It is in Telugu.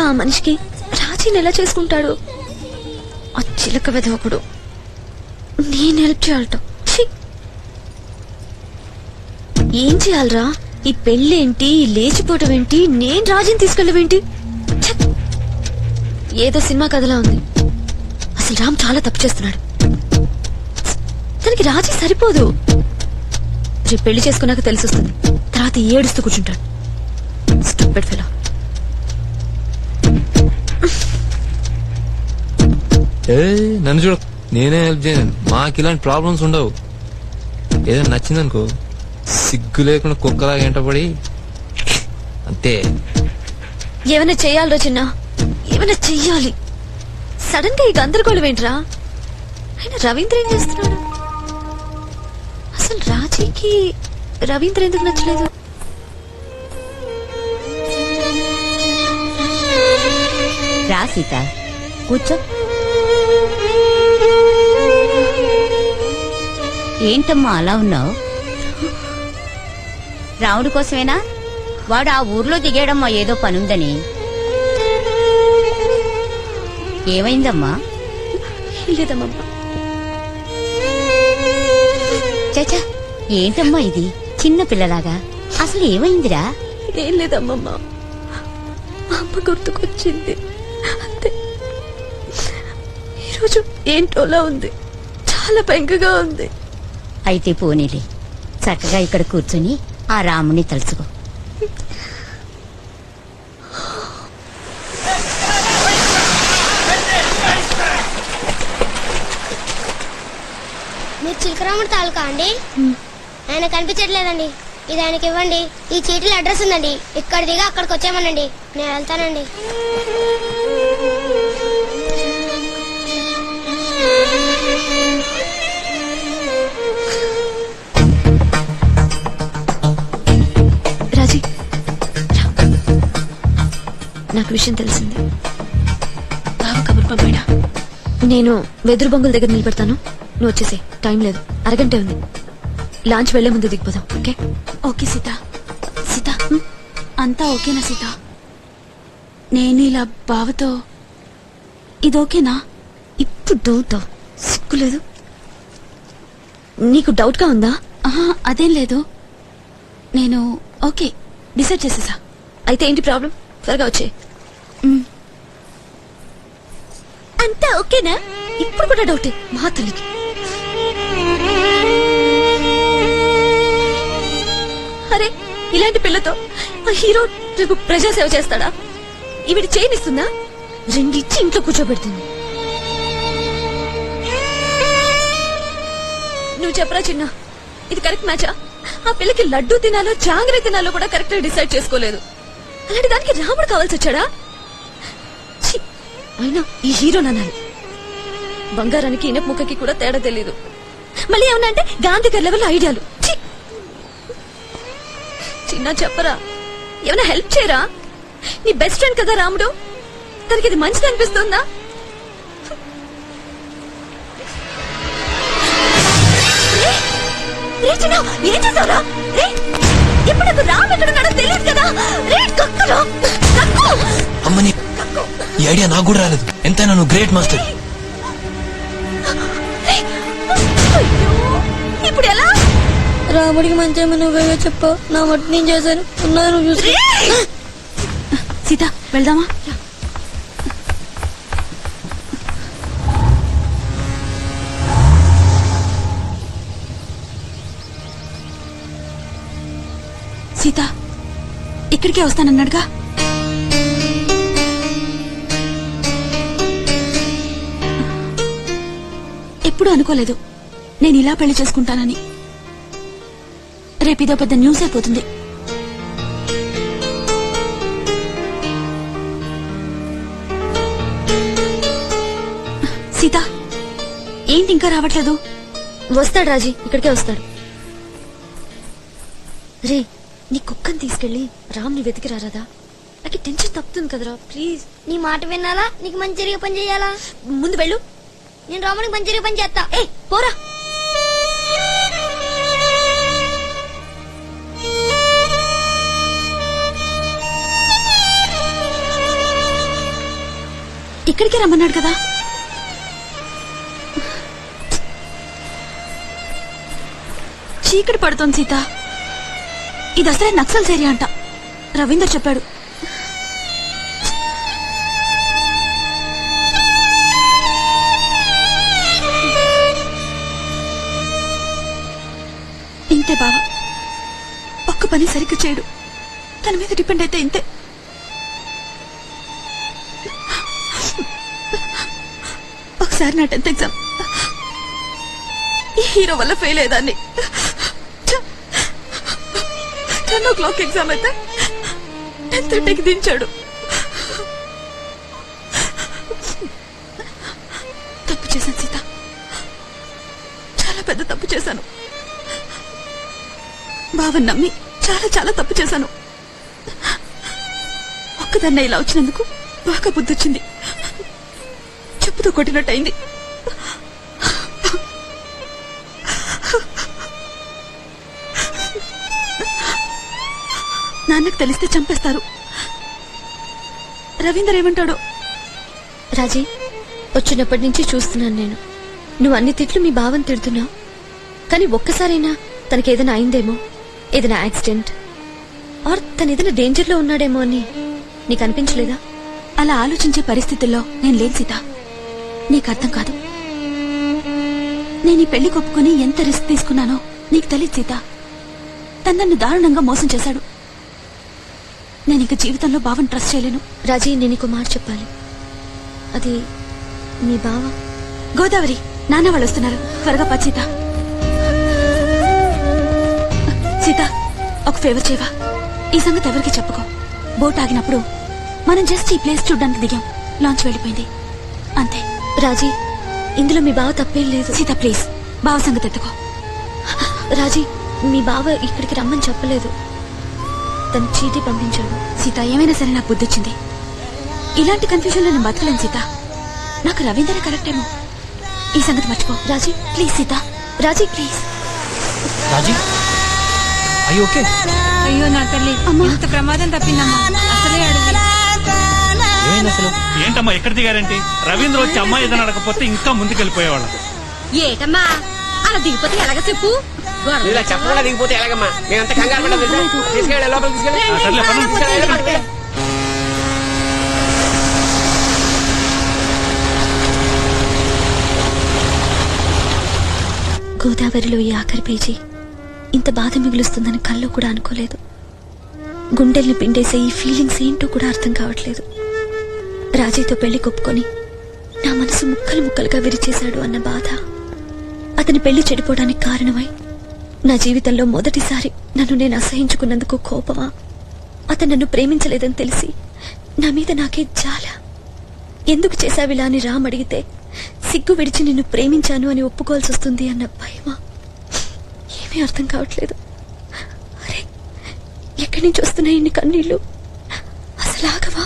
ఆ మనిషికి రాజీని ఎలా చేసుకుంటాడు. ఆ చిలక వెదవకుడు నేను హెల్ప్ చేయాలట. ఏం చేయాలరా? ఈ పెళ్ళేంటి? లేచిపోవటం ఏంటి నేను రాజీని తీసుకెళ్ళవేంటి ఏదో సినిమా కథలా ఉంది. అసలు రామ్ చాలా తప్పు చేస్తున్నాడు. తనకి రాజీ సరిపోదు. రేపు పెళ్ళి చేసుకున్నాక తెలిసొస్తుంది. తర్వాత ఏడుస్తూ కూర్చుంటాడు. స్టూపెడ్ ఫెలో ఏ నన్ను చూడ. నేనే హెల్ప్ చేయను. మాకు ఇలాంటి ప్రాబ్లమ్స్ ఉండవు. ఏదైనా నచ్చిందనుకో సిగ్గు లేకుండా కుక్కలాగా ఎంటపడి అంతే. ఏమైనా చెయ్యాలరా చిన్న? ఏమైనా చెయ్యాలి? సడన్గా ఈ గందరగోళం ఏంట్రా? ఆయన రవీంద్ర ఏం చేస్తున్నాడు? అసలు రాజీకి రవీంద్ర ఎందుకు నచ్చలేదు? రా సీత. కూర్చో. ఏంటమ్మా అలా ఉన్నావు? రాముడి కోసమేనా? వాడు ఆ ఊర్లో దిగాడమ్మా ఏదో పనుందని. ఏమైందమ్మా? ఏం లేదమ్మమ్మ చచా ఏంటమ్మా ఇది? చిన్న పిల్లలాగా. అసలు ఏమైందిరా? ఏం లేదమ్మమ్మ అమ్మ గుర్తుకొచ్చింది. అంతే. ఈరోజు ఏంటోలా ఉంది? చాలా బెంగగా ఉంది. అయితే పోనీలే. చక్కగా ఇక్కడ కూర్చొని ఆ రాముని తలుచుకో. మీరు చిలకరాముడి తాలూకా అండి? ఆయన కనిపించట్లేదండి. ఇది ఆయనకి ఇవ్వండి. ఈ చీటీలో అడ్రస్ ఉందండి. ఇక్కడ దిగా అక్కడికి వచ్చామనండి నేను వెళ్తానండి. నాకు విషయం తెలిసింది. బావ కబుర్ పంపాడా నేను వెదురు బొంగుల దగ్గర నిలబెడతాను. నువ్వు వచ్చేసే టైం లేదు. అరగంటే ఉంది. లాంచ్ వెళ్ళే ముందు దిగిపోదాం. ఓకే? ఓకే సీత. సీత అంతా ఓకేనా సీత? నేను ఇలా బావతో ఇది ఓకేనా? ఇప్పుడు డౌట్ సిగ్గులేదు నీకు డౌట్గా ఉందా? ఆహా అదేం లేదు. నేను ఓకే. డిసైడ్ చేసేసా. అయితే ఏంటి ప్రాబ్లం? త్వరగా వచ్చే. అంతా ఓకేనా? ఇప్పుడు కూడా డౌటే మా తల్లికి. అరే ఇలాంటి పిల్లతో ఆ హీరో రేపు ప్రజాసేవ చేస్తాడా? ఈవిడ చేయనిస్తుందా? రెండిచ్చి ఇంట్లో కూర్చోబెడుతుంది. నువ్వు చెప్పరా చిన్న? ఇది కరెక్ట్ మ్యాచా ఆ? పిల్లకి లడ్డు తినాలో జాంగ్రీ తినాలో కూడా కరెక్ట్ డిసైడ్ చేసుకోలేదు. అలాంటి దానికి రాముడు కావాల్సి వచ్చాడా? అయినా ఈ హీరో నన్నారు బంగారానికి ఇనప ముక్కకి కూడా తేడా తెలీదు. మళ్ళీ ఏమన్నా అంటే గాంధీ గారి లెవెల్ ఐడియాలు. ఛీ! చిన్న చెప్పరా? ఏమైనా హెల్ప్ చేయరా? నీ బెస్ట్ ఫ్రెండ్ కదా రాముడు? తనకి ఇది మంచిది అనిపిస్తుందా? ఏం చేసావురా? ఇప్పుడు రామ్ ఎక్కడ తెలియదు కదా? అమ్మని ఈ ఐడియా నాకు కూడా రాలేదు. ఎంతైనా నువ్వు గ్రేట్ మాస్టర్. అయ్యో, ఇప్పుడు ఎలా? రాముడికి మంచి నువ్వే చెప్పు నా మట్టి నేను చేశాను. ఉన్నా నువ్వు చూసి! సీత వెళ్దామా? సీత ఇక్కడికే వస్తానన్నాడుగా? ఎప్పుడు అనుకోలేదు. నేను ఇలా పెళ్ళి చేసుకుంటానని. రేపు ఇదో పెద్ద న్యూస్ అయిపోతుంది. సీత ఏంటి ఇంకా రావట్లేదు? వస్తాడు రాజీ ఇక్కడికే వస్తాడు. రే నీ కుక్కని తీసుకెళ్ళి రామ్ని వెతికి రారాదా? నాకు టెన్షన్ తప్పుతుంది కదరా ప్లీజ్. నీ మాట వినాలా నీకు మంచిగా పని చేయాలా? ముందు వెళ్ళు. నేను రామునికి మంచి పని చేస్తా. ఏ పోరా. ఇక్కడికి రమ్మన్నాడు కదా. చీకటి పడుతోంది సీత. ఇది అసలే నక్సల్స్ ఏరియా అంట. రవీందర్ చెప్పాడు. ఇంతే బావ ఒక్క పని సరిగ్గా చేయడు. తన మీద డిపెండ్ అయితే ఇంతే. ఒకసారి నా టెన్త్ ఎగ్జామ్. ఈ హీరో వల్ల ఫెయిల్ అయ్యేదాన్ని. టెన్ ఓ క్లాక్ ఎగ్జామ్ అయితే టెన్ థర్టీకి దించాడు. తప్పు చేశాను సీత. చాలా పెద్ద తప్పు చేశాను. బావని నమ్మి చాలా చాలా తప్పు చేశాను. ఒక్కదాన్నే ఇలా వచ్చినందుకు బాగా బుద్ధొచ్చింది. చెప్పుతో చెప్పుతో కొట్టినట్టయింది. నాన్నకు తెలిస్తే చంపేస్తారు. రవీందర్ ఏమంటాడో? రాజీ వచ్చినప్పటి నుంచి చూస్తున్నాను నేను. నువ్వు అన్ని తిట్లు మీ బావని తిడుతున్నావు. కానీ ఒక్కసారైనా తనకి ఏదైనా అయిందేమో? ఏదైనా యాక్సిడెంట్? ఆర్ తను ఏదైనా డేంజర్లో ఉన్నాడేమో అని నీకు అనిపించలేదా? అలా ఆలోచించే పరిస్థితుల్లో నేను లేను సీత. నీకు అర్థం కాదు. నేను ఈ పెళ్ళి కొప్పుకొని ఎంత రిస్క్ తీసుకున్నానో నీకు తెలియదు సీత. తను నన్ను దారుణంగా మోసం చేశాడు. నేను ఇక జీవితంలో బావని ట్రస్ట్ చేయలేను. రాజీ నేను నీకు మాట చెప్పాలి. అది మీ బావ? గోదావరి నాన్న వాళ్ళు వస్తున్నారు. త్వరగా పద నాకు ఫేవర్ చేయవా? ఈ సంగతి ఎవరికి చెప్పుకో. బోట్ ఆగినప్పుడు మనం జస్ట్ ఈ ప్లేస్ చూడడానికి దిగాం. లాంచ్ వెళ్ళిపోయింది. అంతే. రాజీ ఇందులో మీ బావ తప్పేం లేదు. సీత ప్లీజ్ బావ సంగతి ఎత్తుకో. రాజీ మీ బావ ఇక్కడికి రమ్మని చెప్పలేదు. తను చీటీ పంపించాడు. సీత ఏమైనా సరే నాకు బుద్ధి వచ్చింది. ఇలాంటి కన్ఫ్యూజన్లో నేను బతకలేను సీత. నాకు రవీందర్ కరెక్ట్ ఏమో. ఈ సంగతి మర్చిపో. రాజీ ప్లీజ్ సీత. రాజీ ప్లీజ్ రాజీ? అయ్యి ఓకే. అయ్యో నా తల్లి ఇంత ప్రమాదం తప్పిందమ్మా. అసలే ఏమైంది అసలు? ఏంటమ్మా ఎక్కడ దిగారేంటి? రవీంద్ర వచ్చి అమ్మాయి ఏదైనా అడగకపోతే ఇంకా ముందుకెళ్ళిపోయేవాళ్ళం. ఏటమ్మా? అలా దిగిపోతే ఎలాగ చెప్పు? ఇలా చెప్పకుండా దిగిపోతే ఎలాగమ్మా? మేమంతా కంగారు పడ్డాం తెలుసా? తీసుకెళ్ళి లోపలికి తీసుకెళ్ళి. ఆ, సర్లే పదండి. తీసుకెళ్ళి, పట్టుకెళ్ళి. గోదావరిలో ఈ ఆఖరి పేజీ. ఇంత బాధ మిగులుస్తుందని కల్లో కూడా అనుకోలేదు. గుండెల్ని పిండేసే ఈ ఫీలింగ్స్ ఏంటో కూడా అర్థం కావట్లేదు. రాజీతో పెళ్ళి కొప్పుకొని నా మనసు ముక్కలు ముక్కలుగా విరిచేశాడు అన్న బాధ. అతని పెళ్ళి చెడిపోవడానికి కారణమై నా జీవితంలో మొదటిసారి నన్ను నేను అసహించుకున్నందుకు కోపమా? అతను నన్ను ప్రేమించలేదని తెలిసి నా మీద నాకే చాలా ఎందుకు చేశావిలా అని రామ్ అడిగితే సిగ్గు విడిచి నిన్ను ప్రేమించాను అని ఒప్పుకోవాల్సి వస్తుంది అన్న భయమా? ఏమీ అర్థం కావట్లేదు. అరే ఎక్కడి నుంచి వస్తున్నాయి ఇన్ని కన్నీళ్ళు? అసలు ఆగవా?